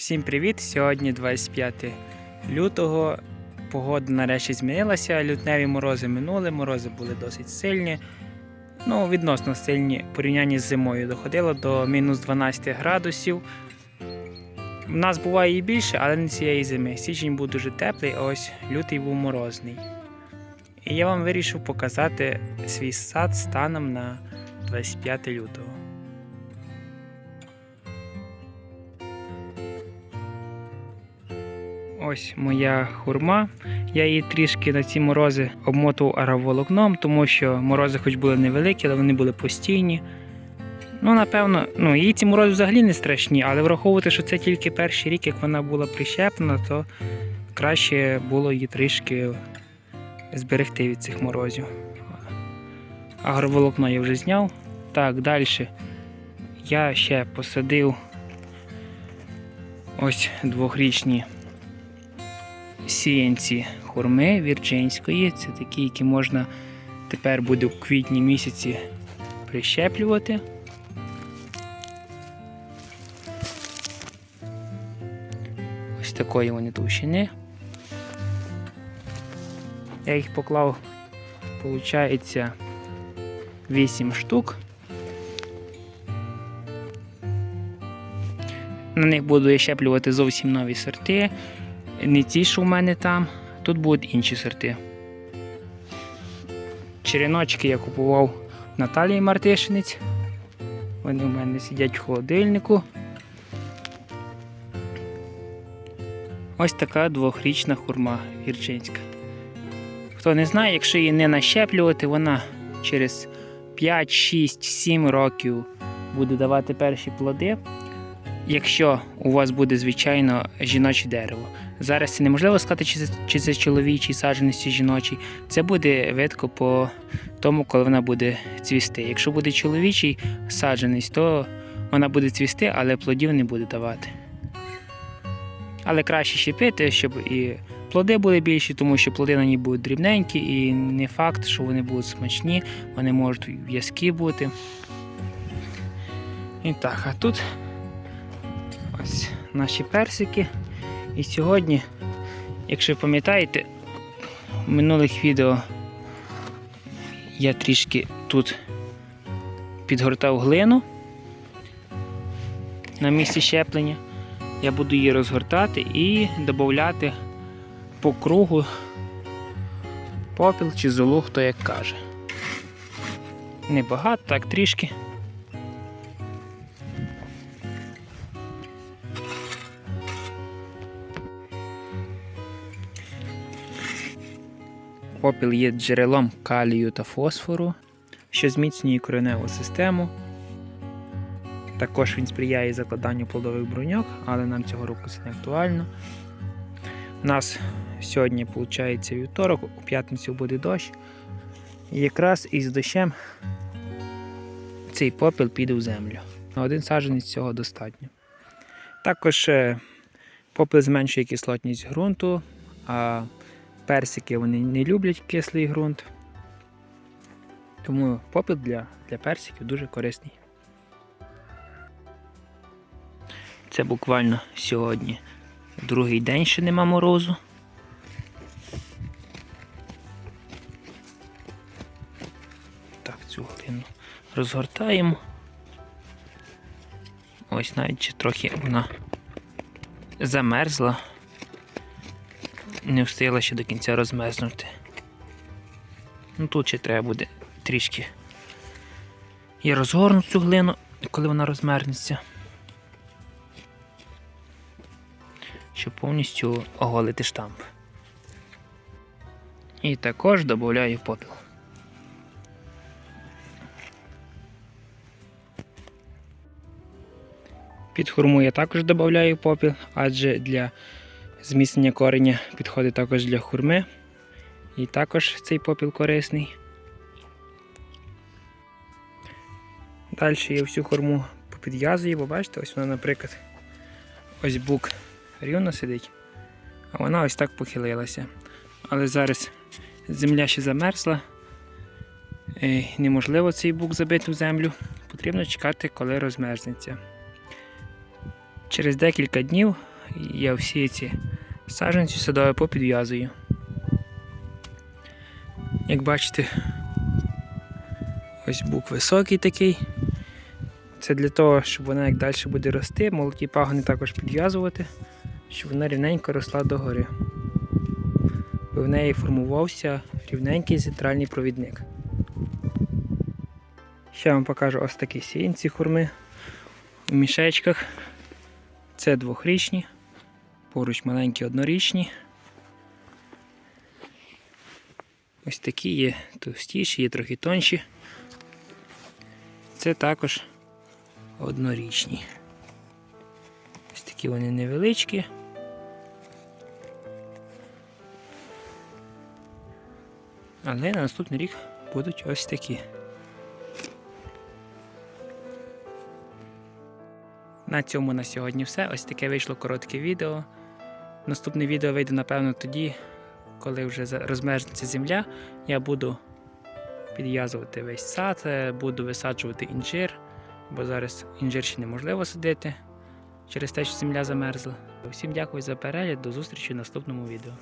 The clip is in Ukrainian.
Всім привіт! Сьогодні 25 лютого. Погода нарешті змінилася. Лютневі морози минули, морози були досить сильні. Ну, відносно сильні в порівнянні з зимою. Доходило до мінус 12 градусів. У нас буває і більше, але не цієї зими. Січень був дуже теплий, а ось лютий був морозний. І я вам вирішив показати свій сад станом на 25 лютого. Ось моя хурма. Я її трішки на ці морози обмотував араволокном, тому що морози хоч були невеликі, але вони були постійні. Ну, напевно, ну, їй ці морози взагалі не страшні, але враховувати, що це тільки перший рік, як вона була прищеплена, то краще було її трішки зберегти від цих морозів. Агроволокно я вже зняв. Так, далі я ще посадив ось двохрічні сіянці хурми вірджинської. Це такі, які можна тепер буде в квітні місяці прищеплювати. Ось такої вони товщини. Я їх поклав, виходить, 8 штук. На них буду я щеплювати зовсім нові сорти. Не ті, що в мене там, тут будуть інші сорти. Череночки я купував Наталії Мартишинець. Вони в мене сидять в холодильнику. Ось така двохрічна хурма гірчинська. Хто не знає, якщо її не нащеплювати, вона через 5, 6, 7 років буде давати перші плоди. Якщо у вас буде звичайно жіноче дерево. Зараз це неможливо сказати, чи це, чи це чоловічий саджанець, чи жіночий. Це буде видко по тому, коли вона буде цвісти. Якщо буде чоловічий саджанець, то вона буде цвісти, але плодів не буде давати. Але краще щепити, щоб і плоди були більші, тому що плоди на ній будуть дрібненькі, і не факт, що вони будуть смачні, вони можуть в'язкі бути. І так, а тут ось наші персики. І сьогодні, якщо пам'ятаєте, в минулих відео я трішки тут підгортав глину на місці щеплення. Я буду її розгортати і додати по кругу попіл чи золу, хто як каже. Небагато, так трішки. Попіл є джерелом калію та фосфору, що зміцнює кореневу систему. Також він сприяє закладанню плодових бруньок, але нам цього року це не актуально. У нас сьогодні, виходить, вівторок, у п'ятницю буде дощ. І якраз із дощем цей попіл піде в землю. На один саджанець цього достатньо. Також е, попіл зменшує кислотність ґрунту, а персики вони не люблять кислий ґрунт. Тому попіл для, для персиків дуже корисний. Це буквально сьогодні другий день ще нема морозу. Так, цю глину розгортаємо. Ось навіть ще трохи вона замерзла. Не встигла ще до кінця розмерзнути. Ну тут ще треба буде трішки. Я розгорну цю глину, коли вона розмерзнеться. щоб повністю оголити штамп. І також додаю попіл. Під хурму я також додаю попіл, адже для зміцнення кореня підходить також для хурми. І також цей попіл корисний. Далі я всю хурму попідв'язую, бо бачите, ось вона, наприклад, ось бук рівно сидить, а вона ось так похилилася. Але зараз земля ще замерзла, і неможливо цей бук забити в землю. Потрібно чекати, коли розмерзнеться. Через декілька днів я всі ці саджанці садові попідв'язую. Як бачите, ось бук високий такий. Це для того, щоб вона як далі буде рости, молоді пагони також підв'язувати, щоб вона рівненько росла догори. Бо в неї формувався рівненький центральний провідник. Ще вам покажу ось такі сіянці хурми у мішечках. Це двохрічні, поруч маленькі однорічні. Ось такі є товстіші, є трохи тонші. Це також однорічні. Ось такі вони невеличкі. Але на наступний рік будуть ось такі. На цьому на сьогодні все. Ось таке вийшло коротке відео. Наступне відео вийде, напевно, тоді, коли вже розмерзнеться земля, я буду підв'язувати весь сад, е, буду висаджувати інжир, бо зараз інжир ще неможливо садити через те, що земля замерзла. Всім дякую за перегляд, до зустрічі в наступному відео.